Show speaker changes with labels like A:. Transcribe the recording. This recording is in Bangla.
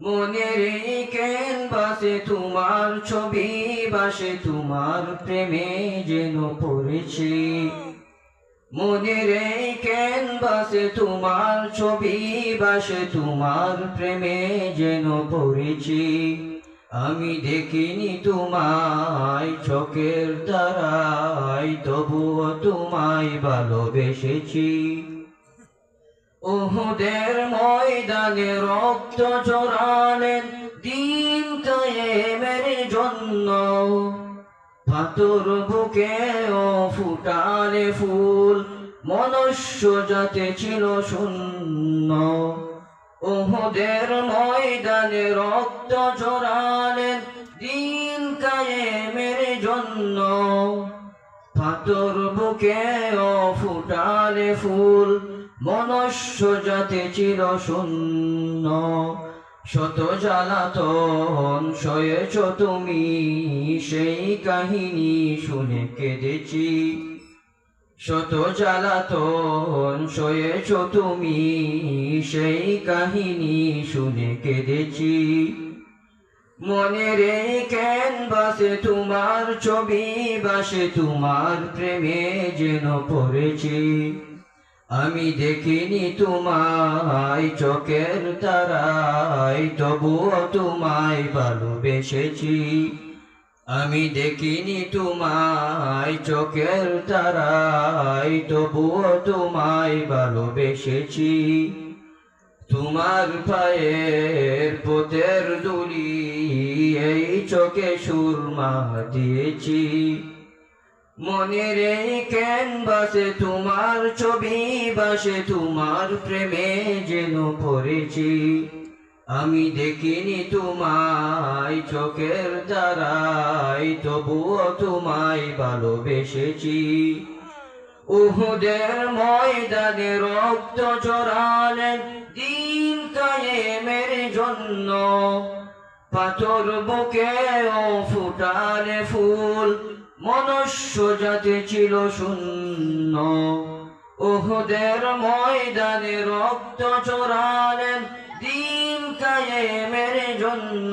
A: মনের এই ক্যানভাসে তোমার ছবি, বাসে তোমার প্রেমে যেন পড়েছি। মনের এই ক্যানভাসে তোমার ছবি, বাসে তোমার প্রেমে যেন পড়েছি। আমি দেখিনি তোমায় চোখের তারায় তবুও তোমায় ভালোবেসেছি। ওহুদের ময়দানে রক্ত জড়ালেন দিন কায়েমের জন্য পাথর বুকে ও ফুটালে ফুল, মনুষ্য যাতে ছিল শূন্য। ওহুদের ময়দানে রক্ত জড়ালেন দিন কায়েমের জন্য পাথর বুকে ও ফুটালে ফুল মনুষ্য জাতি চির শূন্য। শত জ্বালাতন সয়েছ তুমি, সেই কাহিনী শুনে কেঁদেছি। শত জ্বালাতন সয়েছ তুমি, সেই কাহিনী শুনে কেঁদেছি। মনের এই ক্যানভাসে তোমার ছবি, বাসে তোমার প্রেমে যেন পড়েছি। আমি দেখিনি তোমায় চোখের তারায়, তবুও তোমায় ভালোবেসেছি। আমি দেখিনি তোমায় চোখের তারায়, তবুও তোমায় ভালোবেসেছি। তোমার পায়ের পোতের দুলি এই চোখে সুরমা দিয়েছি। মনের এই ক্যানভাসে তোমার ছবি বাসে তোমার প্রেমে যেন পড়েছি। আমি দেখিনি তোমায় চোখের দ্বারাই তবুও তোমায় ভালোবেসেছি। উহুদের ময়দানে রক্ত চড়ালেন দিন কায়েমের জন্য। পাথর বুকে ও ফুটালে ফুল মনুষ্য জাতি ছিল শূন্য ওহদের ময়দানে রক্ত চড়ালেন দিন কায়েমের জন্য।